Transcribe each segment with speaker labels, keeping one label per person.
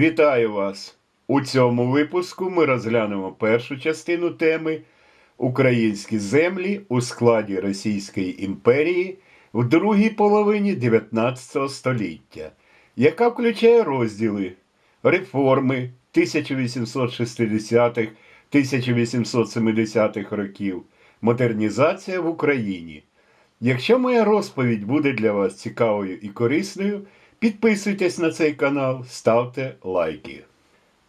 Speaker 1: Вітаю вас! У цьому випуску ми розглянемо першу частину теми Українські землі у складі Російської імперії в другій половині 19 століття, яка включає розділи реформи 1860-1870-х років, модернізація в Україні. Якщо моя розповідь буде для вас цікавою і корисною, підписуйтесь на цей канал, ставте лайки.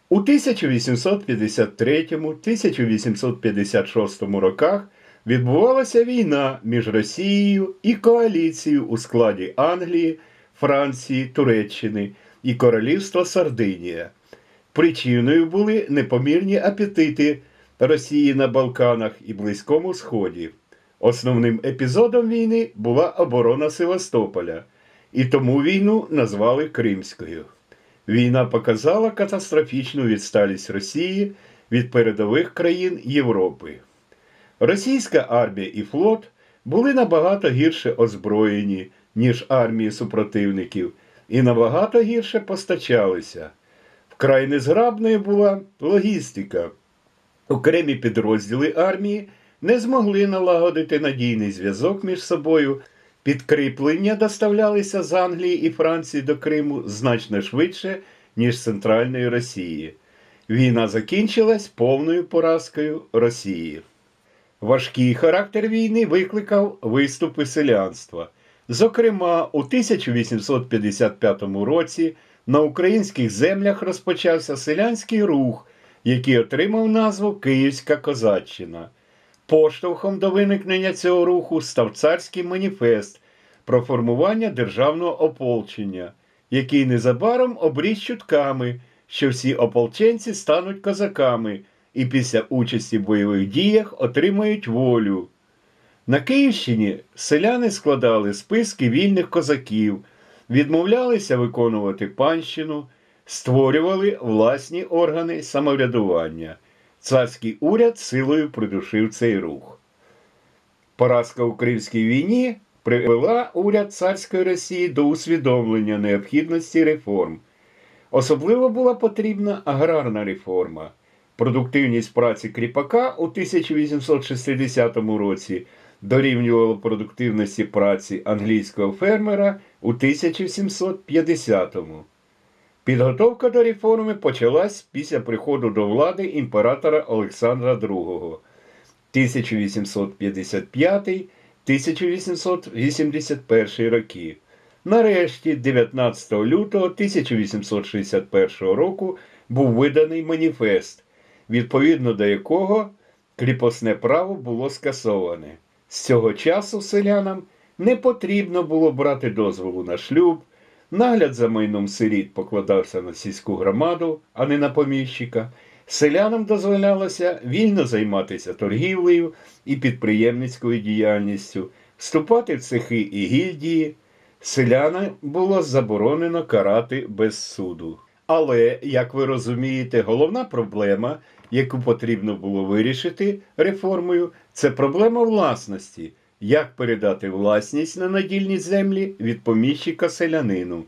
Speaker 1: У 1853-1856 роках відбувалася війна між Росією і коаліцією у складі Англії, Франції, Туреччини і Королівства Сардинія. Причиною були непомірні апетити Росії на Балканах і Близькому Сході. Основним епізодом війни була оборона Севастополя, і тому війну назвали Кримською. Війна показала катастрофічну відсталість Росії від передових країн Європи. Російська армія і флот були набагато гірше озброєні, ніж армії супротивників, і набагато гірше постачалися. Вкрай незграбною була логістика. Окремі підрозділи армії не змогли налагодити надійний зв'язок між собою. Підкріплення доставлялися з Англії і Франції до Криму значно швидше, ніж з центральної Росії. Війна закінчилась повною поразкою Росії. Важкий характер війни викликав виступи селянства. Зокрема, у 1855 році на українських землях розпочався селянський рух, який отримав назву Київська Козаччина. Поштовхом до виникнення цього руху став царський маніфест про формування державного ополчення, який незабаром обріс чутками, що всі ополченці стануть козаками і після участі в бойових діях отримають волю. На Київщині селяни складали списки вільних козаків, відмовлялися виконувати панщину, створювали власні органи самоврядування. Царський уряд силою придушив цей рух. Поразка у Кримській війні привела уряд царської Росії до усвідомлення необхідності реформ. Особливо була потрібна аграрна реформа. Продуктивність праці кріпака у 1860 році дорівнювала продуктивності праці англійського фермера у 1750 році. Підготовка до реформи почалась після приходу до влади імператора Олександра II 1855-1881 роки. Нарешті, 19 лютого 1861 року, був виданий маніфест, відповідно до якого кріпосне право було скасоване. З цього часу селянам не потрібно було брати дозволу на шлюб. Нагляд за майном сиріт покладався на сільську громаду, а не на поміщика. Селянам дозволялося вільно займатися торгівлею і підприємницькою діяльністю, вступати в цехи і гільдії. Селянам було заборонено карати без суду. Але, як ви розумієте, головна проблема, яку потрібно було вирішити реформою, це проблема власності як передати власність на надільні землі від поміщика селянину.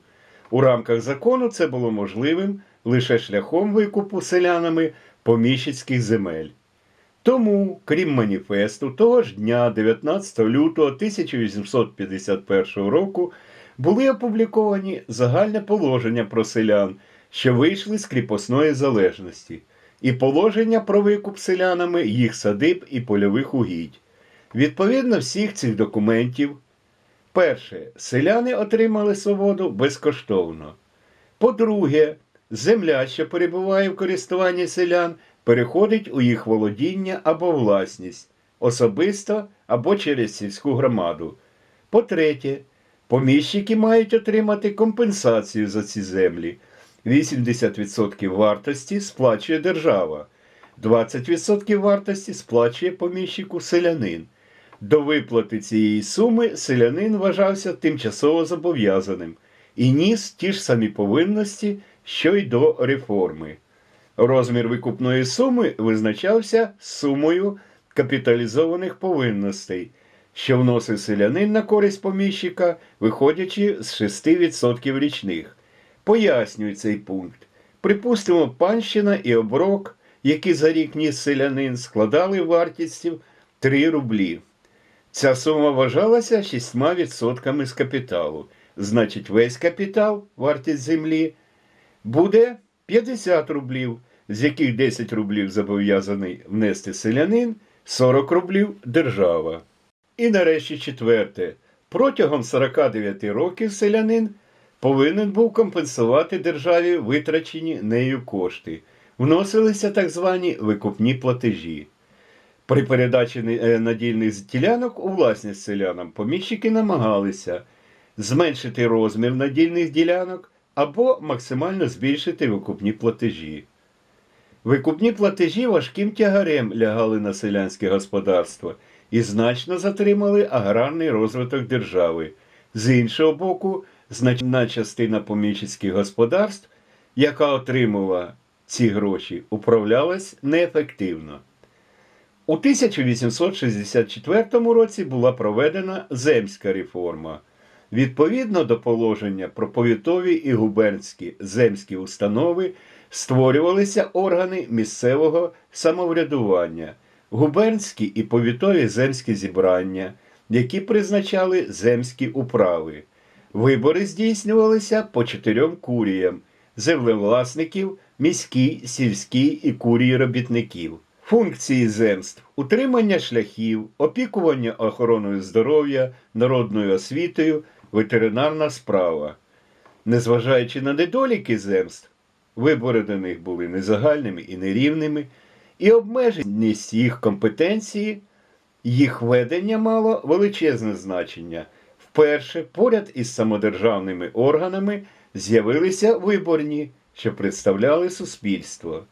Speaker 1: У рамках закону це було можливим лише шляхом викупу селянами поміщицьких земель. Тому, крім маніфесту, того ж дня, 19 лютого 1851 року, були опубліковані загальне положення про селян, що вийшли з кріпосної залежності, і положення про викуп селянами їх садиб і польових угідь. Відповідно всіх цих документів, перше, селяни отримали свободу безкоштовно. По-друге, земля, що перебуває в користуванні селян, переходить у їх володіння або власність, особисто або через сільську громаду. По-третє, поміщики мають отримати компенсацію за ці землі. 80% вартості сплачує держава, 20% вартості сплачує поміщику селянин. До виплати цієї суми селянин вважався тимчасово зобов'язаним і ніс ті ж самі повинності, що й до реформи. Розмір викупної суми визначався сумою капіталізованих повинностей, що вносив селянин на користь поміщика, виходячи з 6% річних. Пояснюю цей пункт. Припустимо, панщина і оброк, які за рік ніс селянин, складали вартістю 3 рублі. Ця сума вважалася 6% з капіталу. Значить, весь капітал, вартість землі, буде 50 рублів, з яких 10 рублів зобов'язаний внести селянин, 40 рублів держава. І нарешті четверте. Протягом 49 років селянин повинен був компенсувати державі витрачені нею кошти. Вносилися так звані викупні платежі. При передачі е, надільних ділянок у власність селянам поміщики намагалися зменшити розмір надільних ділянок або максимально збільшити викупні платежі. Викупні платежі важким тягарем лягали на селянське господарство і значно затримали аграрний розвиток держави. З іншого боку, значна частина поміщицьких господарств, яка отримувала ці гроші, управлялась неефективно. У 1864 році була проведена земська реформа. Відповідно до положення про повітові і губернські земські установи створювалися органи місцевого самоврядування, губернські і повітові земські зібрання, які призначали земські управи. Вибори здійснювалися по чотирьом куріям землевласників, міській, сільській і курії робітників. Функції земств утримання шляхів, опікування охороною здоров'я, народною освітою, ветеринарна справа. Незважаючи на недоліки земств, вибори до них були незагальними і нерівними, і обмеженість їх компетенції, їх ведення мало величезне значення. Вперше поряд із самодержавними органами з'явилися виборні, що представляли суспільство.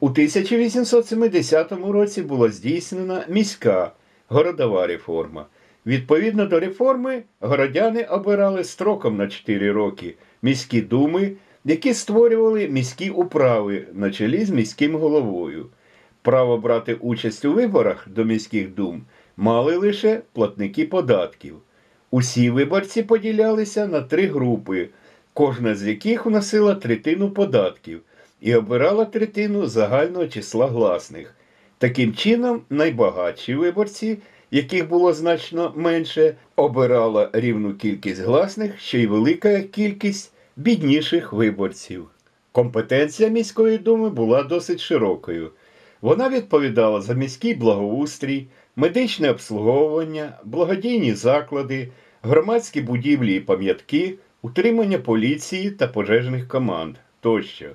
Speaker 1: У 1870 році була здійснена міська городова реформа. Відповідно до реформи, городяни обирали строком на 4 роки міські думи, які створювали міські управи на чолі з міським головою. Право брати участь у виборах до міських дум мали лише платники податків. Усі виборці поділялися на три групи, кожна з яких вносила третину податків і обирала третину загального числа гласних. Таким чином, найбагатші виборці, яких було значно менше, обирала рівну кількість гласних, ще й велика кількість бідніших виборців. Компетенція міської думи була досить широкою. Вона відповідала за міський благоустрій, медичне обслуговування, благодійні заклади, громадські будівлі і пам'ятки, утримання поліції та пожежних команд тощо.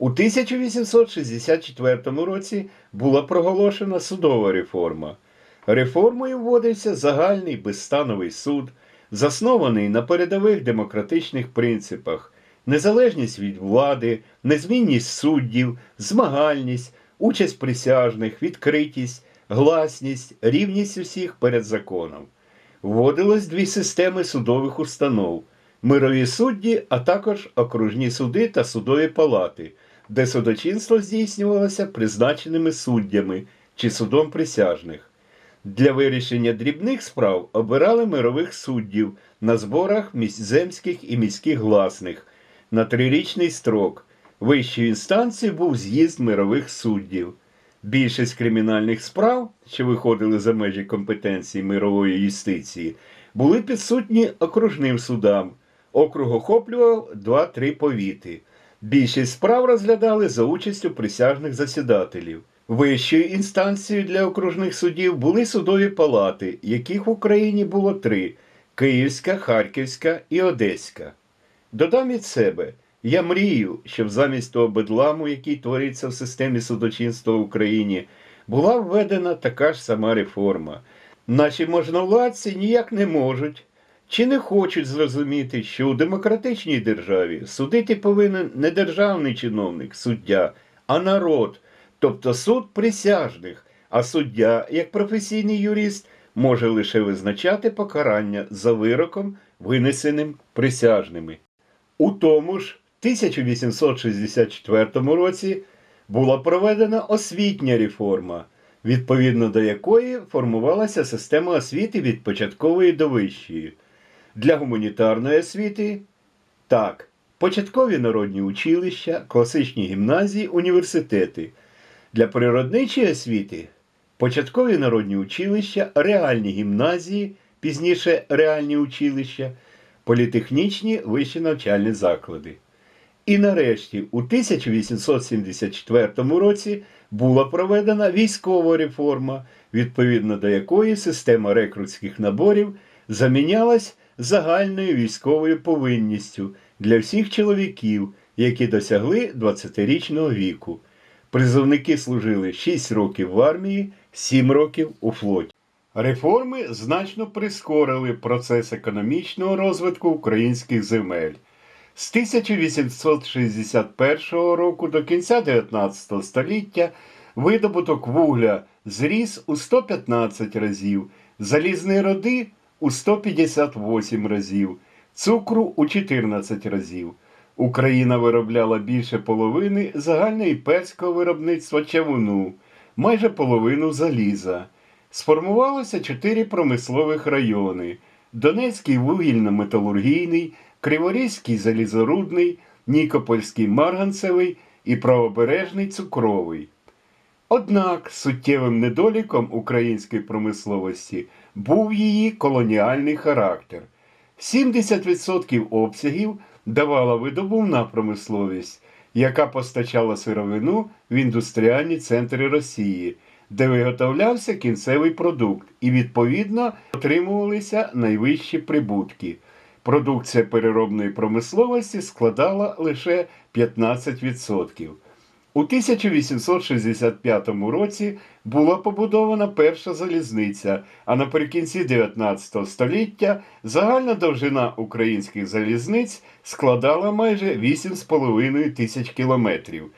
Speaker 1: У 1864 році була проголошена судова реформа. Реформою вводився загальний безстановий суд, заснований на передових демократичних принципах, незалежність від влади, незмінність суддів, змагальність, участь присяжних, відкритість, гласність, рівність усіх перед законом. Вводилось дві системи судових установ мирові судді, а також окружні суди та судові палати, де судочинство здійснювалося призначеними суддями чи судом присяжних. Для вирішення дрібних справ обирали мирових суддів на зборах міськземських і міських гласних на трирічний строк. Вищою інстанцією був з'їзд мирових суддів. Більшість кримінальних справ, що виходили за межі компетенції мирової юстиції, були підсудні окружним судам. Округ охоплював 2-3 повіти. Більшість справ розглядали за участю присяжних засідателів. Вищою інстанцією для окружних судів були судові палати, яких в Україні було три Київська, Харківська і Одеська. Додам від себе, я мрію, щоб замість того бедламу, який твориться в системі судочинства в Україні, була введена така ж сама реформа. Наші можновладці ніяк не можуть чи не хочуть зрозуміти, що у демократичній державі судити повинен не державний чиновник, суддя, а народ, тобто суд присяжних, а суддя, як професійний юрист, може лише визначати покарання за вироком, винесеним присяжними. У тому ж 1864 році була проведена освітня реформа, відповідно до якої формувалася система освіти від початкової до вищої. Для гуманітарної освіти так, початкові народні училища, класичні гімназії, університети. Для природничої освіти початкові народні училища, реальні гімназії, пізніше реальні училища, політехнічні вищі навчальні заклади. І нарешті, у 1874 році була проведена військова реформа, відповідно до якої система рекрутських наборів замінялась загальною військовою повинністю для всіх чоловіків, які досягли 20-річного віку. Призовники служили 6 років в армії, 7 років у флоті. Реформи значно прискорили процес економічного розвитку українських земель. З 1861 року до кінця 19 століття видобуток вугля зріс у 115 разів, залізної роди у 158 разів, цукру у 14 разів. Україна виробляла більше половини загальної перського виробництва чавуну, майже половину заліза. Сформувалося чотири промислових райони: Донецький вугільно-металургійний, Криворізький залізорудний, Нікопольський марганцевий і правобережний цукровий. Однак суттєвим недоліком української промисловості був її колоніальний характер. 70% обсягів давала видобувна промисловість, яка постачала сировину в індустріальні центри Росії, де виготовлявся кінцевий продукт, і відповідно отримувалися найвищі прибутки. Продукція переробної промисловості складала лише 15%. У 1865 році була побудована перша залізниця, а наприкінці 19 століття загальна довжина українських залізниць складала майже 8,5 тисяч кілометрів.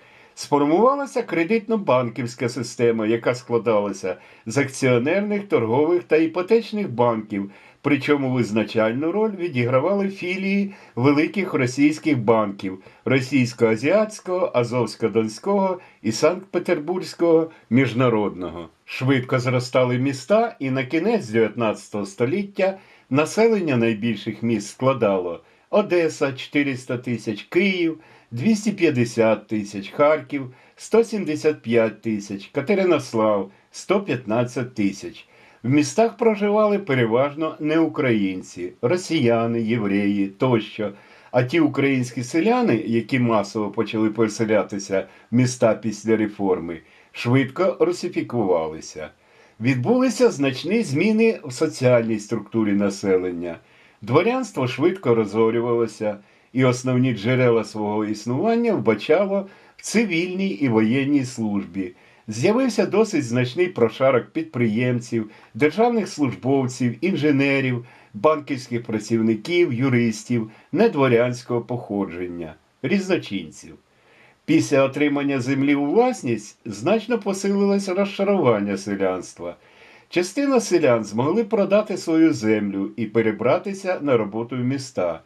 Speaker 1: Сформувалася кредитно-банківська система, яка складалася з акціонерних, торгових та іпотечних банків, причому визначальну роль відігравали філії великих російських банків російсько-азіатського, азовсько-донського і Санкт-Петербурзького міжнародного. Швидко зростали міста, і на кінець 19 століття населення найбільших міст складало Одеса 400 тисяч, Київ 250 тисяч, Харків 175 тисяч, Катеринослав 115 тисяч. В містах проживали переважно не українці, росіяни, євреї тощо. А ті українські селяни, які масово почали переселятися в міста після реформи, швидко русифікувалися. Відбулися значні зміни в соціальній структурі населення. Дворянство швидко розорювалося, і основні джерела свого існування вбачало в цивільній і воєнній службі. З'явився досить значний прошарок підприємців, державних службовців, інженерів, банківських працівників, юристів, недворянського походження, різночинців. Після отримання землі у власність значно посилилось розшарування селянства. Частина селян змогли продати свою землю і перебратися на роботу в міста.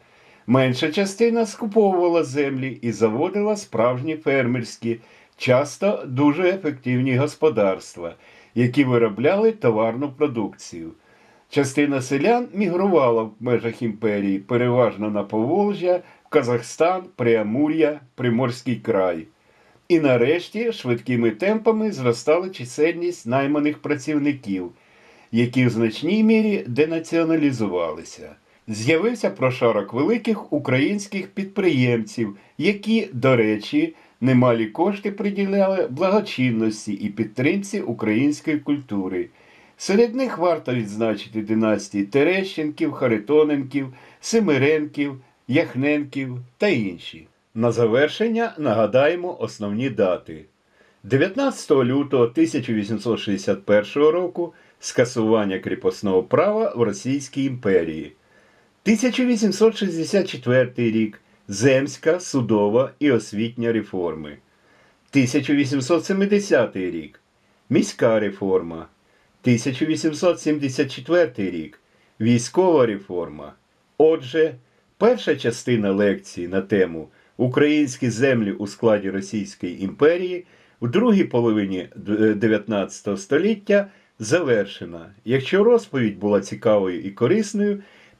Speaker 1: Менша частина скуповувала землі і заводила справжні фермерські, часто дуже ефективні господарства, які виробляли товарну продукцію. Частина селян мігрувала в межах імперії, переважно на Поволжя, Казахстан, Преамур'я, Приморський край. І нарешті швидкими темпами зростала чисельність найманих працівників, які в значній мірі денаціоналізувалися. З'явився прошарок великих українських підприємців, які, до речі, немалі кошти приділяли благочинності і підтримці української культури. Серед них варто відзначити династії Терещенків, Харитоненків, Семиренків, Яхненків та інші. На завершення нагадаємо основні дати. 19 лютого 1861 року скасування кріпосного права в Російській імперії. 1864 рік Земська, судова і освітня реформи. 1870 рік Міська реформа. 1874 рік Військова реформа. Отже, перша частина лекції на тему Українські землі у складі Російської імперії в другій половині 19 століття завершена. Якщо розповідь була цікавою і корисною,